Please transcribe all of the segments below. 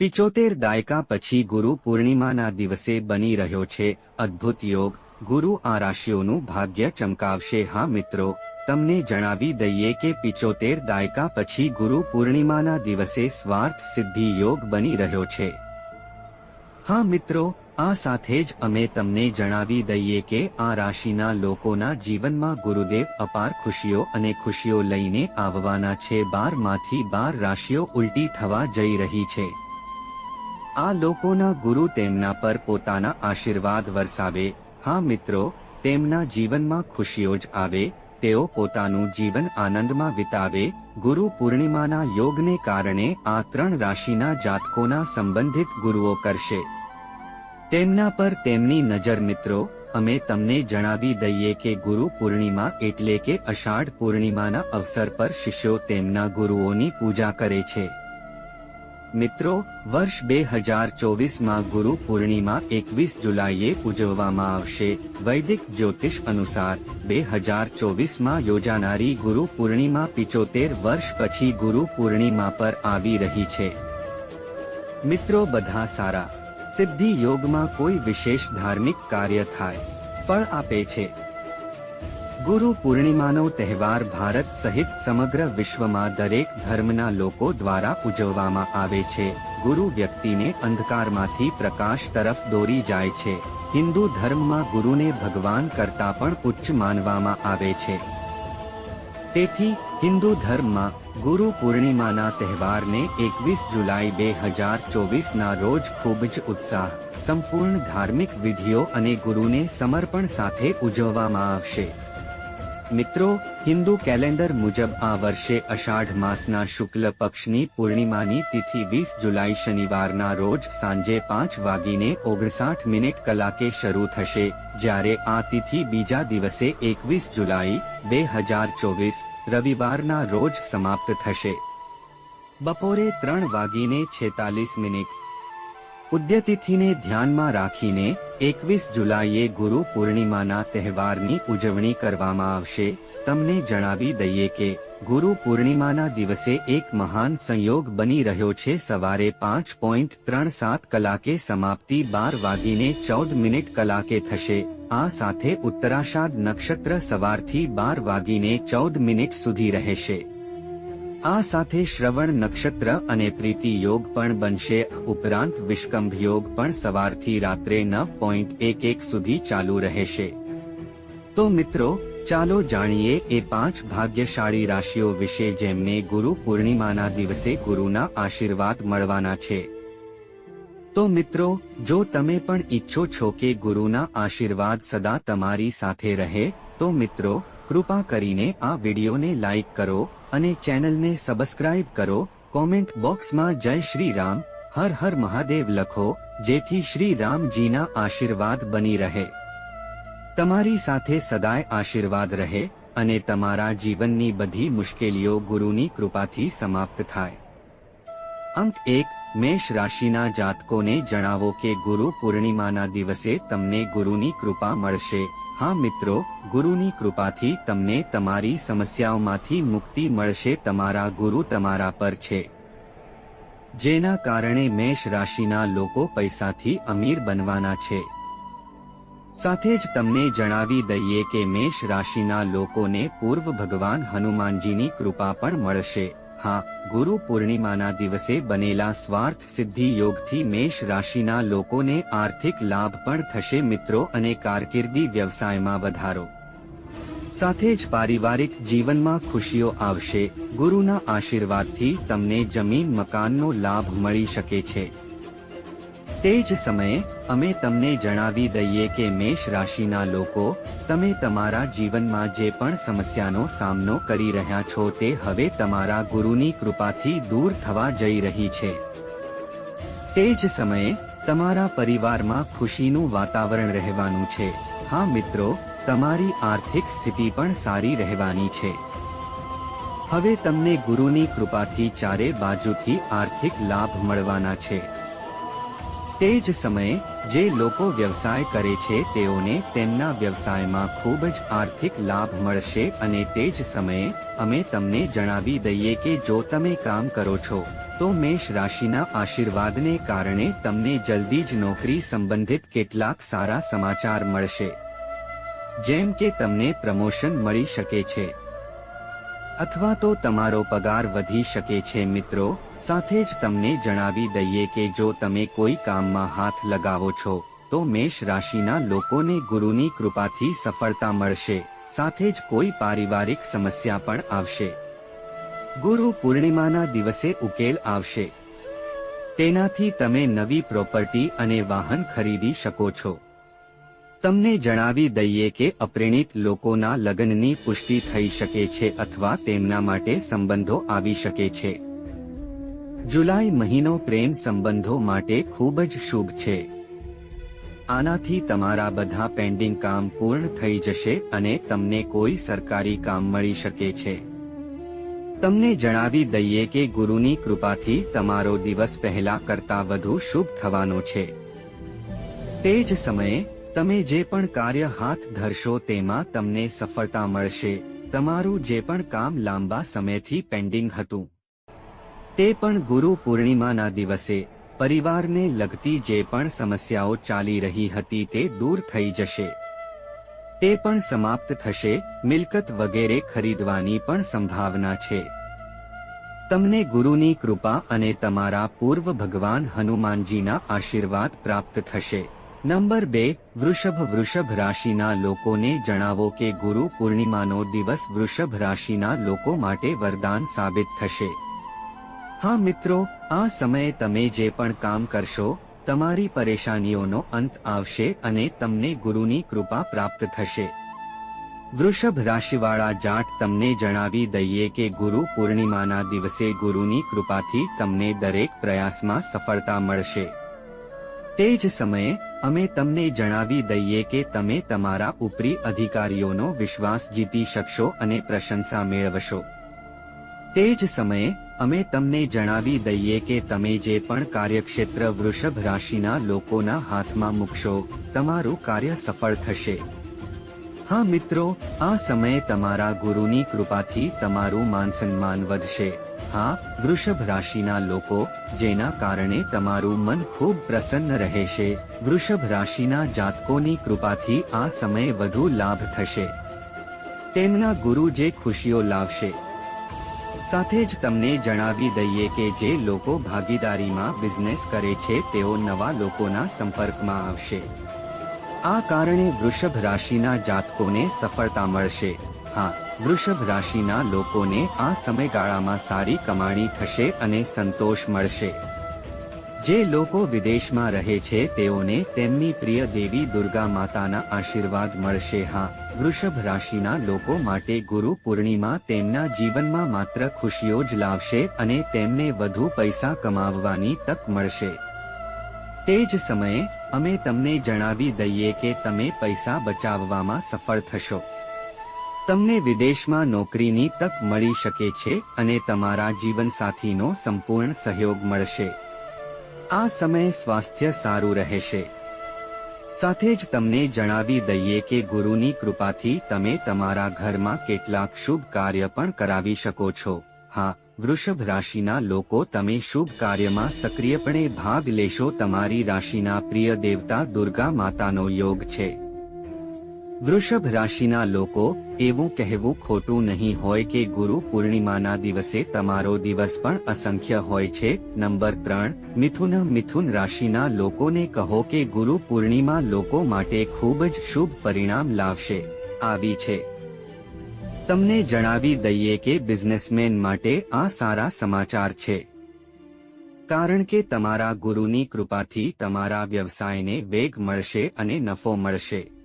પિચોતેર દાયકા પછી ગુરુ પૂર્ણિમાના દિવસે બની રહ્યો છે અદ્ભુત યોગ. ગુરુ આ રાશિઓનું ભાગ્ય ચમકાવશે. હા મિત્રો, તમને જણાવી દઈએ કે પિચોતેર દાયકા પછી ગુરુ પૂર્ણિમાના દિવસે સ્વાર્થ સિદ્ધિ યોગ બની રહ્યો છે. હા મિત્રો, આ સાથે જ અમે તમને જણાવી દઈએ કે આ રાશિના લોકોના જીવનમાં ગુરુદેવ અપાર ખુશીઓ અને ખુશીઓ લઈને આવવાના છે. બારમાંથી બાર રાશિઓ ઉલટી થવા જઈ રહી છે. આ લોકોના ગુરુ તેમના પર પોતાના આશીર્વાદ વરસાવે. હા મિત્રો, તેમના જીવનમાં ખુશીઓ જ આવે, તેઓ પોતાનું જીવન આનંદમાં વિતાવે. ગુરુ પૂર્ણિમાના યોગને કારણે આ ત્રણ રાશિના જાતકોના સંબંધિત ગુરુઓ કરશે. તેમના પર તેમની નજર મિત્રો, અમે તમને જણાવી દઈએ કે ગુરુ પૂર્ણિમા એટલે કે અષાઢ પૂર્ણિમાના અવસર પર શિષ્યો તેમના ગુરુઓની પૂજા કરે છે. મિત્રો, વર્ષ બે હજાર ચોવીસમાં ગુરુ પૂર્ણિમા એકવીસ જુલાઈએ ઉજવવામાં આવશે. વૈદિક જ્યોતિષ અનુસાર, બે હજાર ચોવીસમાં યોજાનારી ગુરુ પૂર્ણિમા પિચોતેર વર્ષ પછી ગુરુ પૂર્ણિમા પર આવી રહી છે. મિત્રો, બધા સારા. સિદ્ધિ યોગમાં કોઈ વિશેષ ધાર્મિક કાર્ય થાય. ફળ આપે છે. ગુરુ પૂર્ણિમાનો તહેવાર ભારત સહિત સમગ્ર વિશ્વમાં દરેક ધર્મના લોકો દ્વારા ઉજવવામાં આવે છે. ગુરુ વ્યક્તિને અંધકારમાંથી પ્રકાશ તરફ દોરી જાય છે. હિન્દુ ધર્મમાં ગુરુને ભગવાન કરતા પણ ઉચ્ચ માનવામાં આવે છે. તેથી, હિન્દુ ધર્મમાં ગુરુ પૂર્ણિમાના તહેવારને એકવીસ જુલાઈ બે હજાર ચોવીસના રોજ ખૂબ જ ઉત્સાહ, સંપૂર્ણ ધાર્મિક વિધિઓ અને ગુરુને સમર્પણ સાથે ઉજવવામાં આવશે. મિત્રો, હિન્દુ કેલેન્ડર મુજબ આ વર્ષે અષાઢ માસના શુક્લ પક્ષની પૂર્ણિમાની તિથિ વીસ જુલાઈ શનિવારના રોજ સાંજે પાંચ વાગીને ઓગણસાઠ મિનિટ કલાકે શરૂ થશે, જ્યારે આ તિથિ બીજા દિવસે એકવીસ જુલાઈ, બે હજાર ચોવીસ, રવિવારના રોજ સમાપ્ત થશે. બપોરે ત્રણ વાગીને છેતાલીસ મિનિટ ઉદ્યતિથિને ધ્યાનમાં રાખીને એકવીસ જુલાઈએ ગુરુ પૂર્ણિમાના તહેવારની ઉજવણી કરવામાં આવશે. તમને જણાવી દઈએ કે, ગુરુ પૂર્ણિમાના દિવસે એક મહાન સંયોગ બની રહ્યો છે. સવારે પાંચ પોઈન્ટ ત્રણ સાત કલાકે સમાપ્તિ, બાર વાગીને ચૌદ મિનિટ કલાકે થશે. આ સાથે ઉત્તરાષાઢ નક્ષત્ર સવારથી બાર વાગીને ચૌદ મિનિટ સુધી રહેશે. આ સાથે શ્રવણ નક્ષત્ર અને પ્રીતિ યોગ પણ બનશે. ઉપરાંત વિષ્કંભ યોગ પણ સવારથી રાત્રે નવ પોઈન્ટ એક એક સુધી ચાલુ રહેશે. તો મિત્રો, ચાલો જાણીએ એ પાંચ ભાગ્યશાળી રાશિઓ વિશે જેમને ગુરુ પૂર્ણિમાના દિવસે ગુરુના આશીર્વાદ મળવાના છે. તો મિત્રો, જો તમે પણ ઈચ્છો છો કે ગુરુના આશીર્વાદ સદા તમારી સાથે રહે, તો મિત્રો, કૃપા કરીને આ વિડીયોને લાઈક કરો અને ચેનલને સબસ્ક્રાઇબ કરો, કોમેન્ટ બોક્સમાં જય શ્રી રામ, હર હર મહાદેવ લખો, જેથી શ્રી રામજીના આશીર્વાદ બની રહે. તમારી સાથે સદાય આશીર્વાદ રહે અને તમારા જીવનની બધી મુશ્કેલીઓ ગુરુની કૃપાથી સમાપ્ત થાય. અંક એક, મેષ રાશિના જાતકોને જણાવો કે ગુરુ પૂર્ણિમાના દિવસે તમને ગુરુની કૃપા મળશે. હા મિત્રો ગુરુની કૃપાથી તમને તમારી સમસ્યાઓમાંથી મુક્તિ મળશે, તમારા ગુરુ તમારા પર છે. જેના કારણે મેષ રાશિના લોકો પૈસાથી અમીર બનવાના છે. સાથે જ તમને જણાવી દઈએ કે મેષ રાશિના લોકોને પૂર્વ ભગવાન હનુમાનજીની કૃપા પણ મળશે. હા, ગુરુ પૂર્ણિમાના દિવસે બનેલા સ્વાર્થ સિદ્ધિ યોગથી મેષ રાશિના લોકોને આર્થિક લાભ પણ થશે મિત્રો અને કારકિર્દી વ્યવસાયમાં વધારો. સાથે જ પારિવારિક જીવનમાં ખુશીઓ આવશે. ગુરુના આશીર્વાદથી તમને જમીન મકાનનો લાભ મળી શકે છે. તે જ સમયે, અમે તમને જણાવી દઈએ કે મેષ રાશિના લોકો, તમે તમારા જીવનમાં જે પણ સમસ્યાનો સામનો કરી રહ્યા છો તે હવે તમારા ગુરુની કૃપાથી દૂર થવા જઈ રહી છે. તે જ સમયે, તમારા પરિવારમાં ખુશીનું વાતાવરણ રહેવાનું છે. હા મિત્રો તમારી આર્થિક સ્થિતિ પણ સારી રહેવાની છે. હવે તમને ગુરુની કૃપાથી ચારે બાજુથી આર્થિક લાભ મળવાના છે. તે જ સમયે, જે લોકો વ્યવસાય કરે છે, તેઓને તેમના વ્યવસાયમાં ખૂબ જ આર્થિક લાભ મળશે અને તે જ સમયે, અમે તમને જણાવી દઈએ કે જો તમે કામ કરો છો, તો મેષ રાશિના આશીર્વાદને કારણે તમને જલ્દી જ નોકરી સંબંધિત કેટલાક સારા સમાચાર મળશે. જેમ કે તમને પ્રમોશન મળી શકે છે. અથવા તો તમારો પગાર વધી શકે છે મિત્રો, સાથે જ તમને જણાવી દઈએ કે જો તમે કોઈ કામમાં હાથ લગાવો છો, તો મેષ રાશિના લોકોને ગુરુની કૃપાથી સફળતા મળશે, સાથે જ કોઈ પારિવારિક સમસ્યા પણ આવશે. ગુરુ પૂર્ણિમાના દિવસે ઉકેલ આવશે. તેનાથી તમે નવી પ્રોપર્ટી અને વાહન ખરીદી શકો છો. તમને જણાવી દઈએ કે અપ્રેણિત લોકોના લગ્નની પુષ્ટિ થઈ શકે છે અથવા તેમના માટે સંબંધો આવી શકે છે. જુલાઈ મહિનો પ્રેમ સંબંધો માટે ખૂબ જ શુભ છે. આનાથી તમારા બધા પેન્ડિંગ કામ પૂર્ણ થઈ જશે અને તમને કોઈ સરકારી કામ મળી શકે છે. તમને જણાવી દઈએ કે ગુરુની કૃપાથી તમારો દિવસ પહેલા કરતા વધુ શુભ થવાનો છે. તે જ સમયે તમે જે પણ કાર્ય હાથ ધરશો તેમાં તમને સફળતા મળશે. તમારું જે પણ કામ લાંબા સમયથી પેન્ડિંગ હતું. તે પણ ગુરુ પૂર્ણિમાના દિવસે, પરિવારને લગતી જે પણ સમસ્યાઓ ચાલી રહી હતી તે દૂર થઈ જશે. તે પણ સમાપ્ત થશે, મિલકત વગેરે ખરીદવાની પણ સંભાવના છે. તમને ગુરુની કૃપા અને તમારા પૂર્વ ભગવાન હનુમાનજીના આશીર્વાદ પ્રાપ્ત થશે. નંબર બે, વૃષભ વૃષભ રાશિના લોકોને જણાવો કે ગુરુ પૂર્ણિમાનો દિવસ વૃષભ રાશિના લોકો માટે વરદાન સાબિત થશે. હા મિત્રો, આ સમયે તમે જે પણ કામ કરશો, તમારી પરેશાનીઓનો અંત આવશે અને તમને ગુરુની કૃપા પ્રાપ્ત થશે. વૃષભ રાશિવાળા જાટ તમને જણાવી દઈએ કે ગુરુ પૂર્ણિમાના દિવસે ગુરુની કૃપાથી તમને દરેક પ્રયાસમાં સફળતા મળશે. તે જ સમયે અમે તમને જણાવી દઈએ કે તમે તમારા ઉપરી અધિકારીઓનો વિશ્વાસ જીતી શકશો અને પ્રશંસા મેળવશો. તે જ સમયે અમે તમને જણાવી દઈએ કે તમે જે પણ કાર્યક્ષેત્ર વૃષભ રાશિના લોકોના હાથમાં મૂકશો, તમારું કાર્ય સફળ થશે. હા મિત્રો, આ સમયે તમારા ગુરુની કૃપાથી તમારું માન સન્માન વધશે. હા વૃષભ રાશિના લોકો, જેના કારણે તમારું મન ખૂબ પ્રસન્ન રહેશે. વૃષભ રાશિના જાતકોની કૃપાથી આ સમયે વધુ લાભ થશે. તેમના ગુરુ જે ખુશીઓ લાવશે. સાથે જ તમને જણાવી દઈએ કે જે લોકો ભાગીદારીમાં બિઝનેસ કરે છે, તેઓ નવા લોકોના સંપર્કમાં આવશે. આ કારણે વૃષભ રાશિના જાતકોને સફળતા મળશે. હા, વૃષભ રાશિના લોકોને આ સમયગાળામાં સારી કમાણી થશે અને સંતોષ મળશે. જે લોકો વિદેશમાં રહે છે, તેઓને તેમની પ્રિય દેવી દુર્ગા માતાના આશીર્વાદ મળશે. હા, વૃષભ રાશિના લોકો માટે ગુરુ પૂર્ણિમા તેમના જીવનમાં માત્ર ખુશીઓ જ લાવશે અને તેમને વધુ પૈસા કમાવવાની તક મળશે. તે જ સમયે, અમે તમને જણાવી દઈએ કે તમે પૈસા બચાવવામાં સફળ થશો. તમને વિદેશમાં નોકરીની તક મળી શકે છે અને તમારા જીવનસાથીનો સંપૂર્ણ સહયોગ મળશે. આ સમય સ્વાસ્થ્ય સારું રહેશે. સાથે જ તમને જણાવી દઈએ કે ગુરુની કૃપાથી તમે તમારા ઘરમાં કેટલાક શુભ કાર્ય પણ કરાવી શકો છો. હા, વૃષભ રાશિના લોકો તમે શુભ કાર્યમાં સક્રિયપણે ભાગ લેશો. તમારી રાશિના પ્રિય દેવતા દુર્ગા માતાનો યોગ છે. વૃષભ રાશિના લોકો, એવું કહેવું ખોટું નહીં હોય કે ગુરુ પૂર્ણિમાના દિવસે તમારો દિવસ પણ અસંખ્ય હોય છે. નંબર ત્રણ, મિથુન મિથુન રાશિના લોકોને કહો કે ગુરુ પૂર્ણિમા લોકો માટે ખૂબ જ શુભ પરિણામ લાવશે. આવી છે. તમને જણાવી દઈએ કે બિઝનેસમેન માટે આ સારા સમાચાર છે. કારણ કે તમારા ગુરુની કૃપાથી તમારા વ્યવસાયને વેગ મળશે અને નફો મળશે.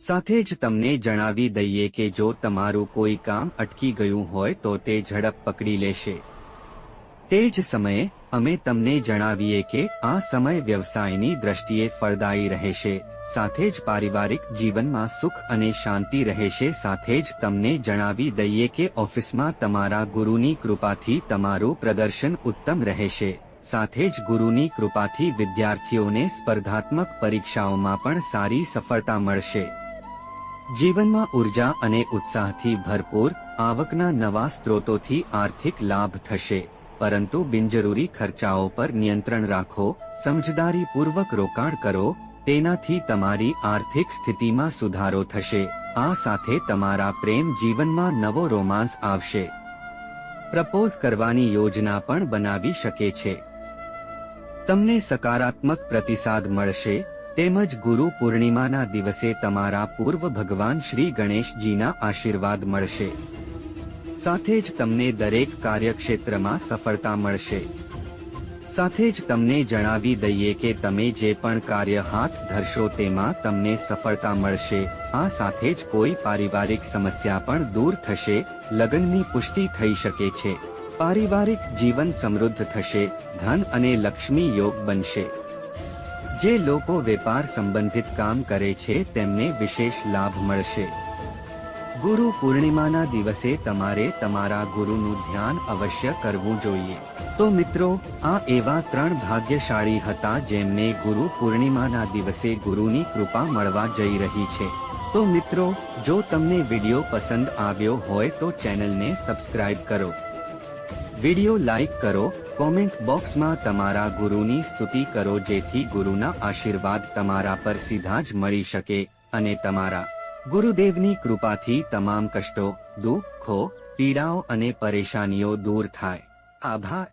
સાથે જ તમને જણાવી દઈએ કે જો તમારું કોઈ કામ અટકી ગયું હોય તો તે ઝડપ પકડી લેશે. તે જ સમયે, અમે તમને જણાવીએ કે આ સમય વ્યવસાયની દ્રષ્ટિએ ફળદાયી રહેશે, સાથે જ પારિવારિક જીવનમાં સુખ અને શાંતિ રહેશે, સાથે જ તમને જણાવી દઈએ કે ઓફિસમાં તમારા ગુરુની કૃપાથી તમારું પ્રદર્શન ઉત્તમ રહેશે, સાથે જ ગુરુની કૃપાથી વિદ્યાર્થીઓને સ્પર્ધાત્મક પરીક્ષાઓમાં પણ સારી સફળતા મળશે. જીવનમાં ઊર્જા અને ઉત્સાહથી ભરપૂર, આવકના નવા સ્ત્રોતોથી આર્થિક લાભ થશે. પરંતુ બિનજરૂરી ખર્ચાઓ પર નિયંત્રણ રાખો, સમજદારીપૂર્વક રોકાણ કરો, તેનાથી તમારી આર્થિક સ્થિતિમાં સુધારો થશે. આ સાથે તમારા પ્રેમ જીવનમાં નવો રોમાંસ આવશે. પ્રપોઝ કરવાની યોજના પણ બનાવી શકે છે. તમને સકારાત્મક પ્રતિસાદ મળશે તેમજ ગુરુ પૂર્ણિમાના દિવસે તમારા પૂર્વ ભગવાન શ્રી ગણેશજીના આશીર્વાદ મળશે. સાથે જ તમને દરેક કાર્યક્ષેત્રમાં સફળતા મળશે. સાથે જ તમને જણાવી દઈએ કે તમે જે પણ કાર્ય હાથ ધરશો તેમાં તમને સફળતા મળશે. આ સાથે જ કોઈ પારિવારિક સમસ્યા પણ દૂર થશે, લગ્નની પુષ્ટિ થઈ શકે છે. પારિવારિક જીવન સમૃદ્ધ થશે, ધન અને લક્ષ્મી યોગ બનશે. જે લોકો વેપાર સંબંધિત કામ કરે છે, તેમને વિશેષ લાભ મળશે. ગુરુ પૂર્ણિમાના દિવસે તમારે તમારા ગુરુનું ધ્યાન અવશ્ય કરવું જોઈએ. તો મિત્રો, આ એવા ત્રણ ભાગ્યશાળી હતા જેમને ગુરુ પૂર્ણિમાના દિવસે ગુરુની કૃપા મળવા જઈ રહી છે. તો મિત્રો, જો તમને વીડિયો પસંદ આવ્યો હોય તો ચેનલને સબસ્ક્રાઇબ કરો. વિડિયો લાઈક કરો કોમેન્ટ બોક્સમાં તમારા ગુરુની સ્તુતિ કરો જેથી ગુરુના આશીર્વાદ તમારા પર સીધા જ મળી શકે અને તમારા ગુરુદેવની કૃપાથી તમામ કષ્ટો, દુઃખો, પીડાઓ અને પરેશાનીઓ દૂર થાય. આભાર.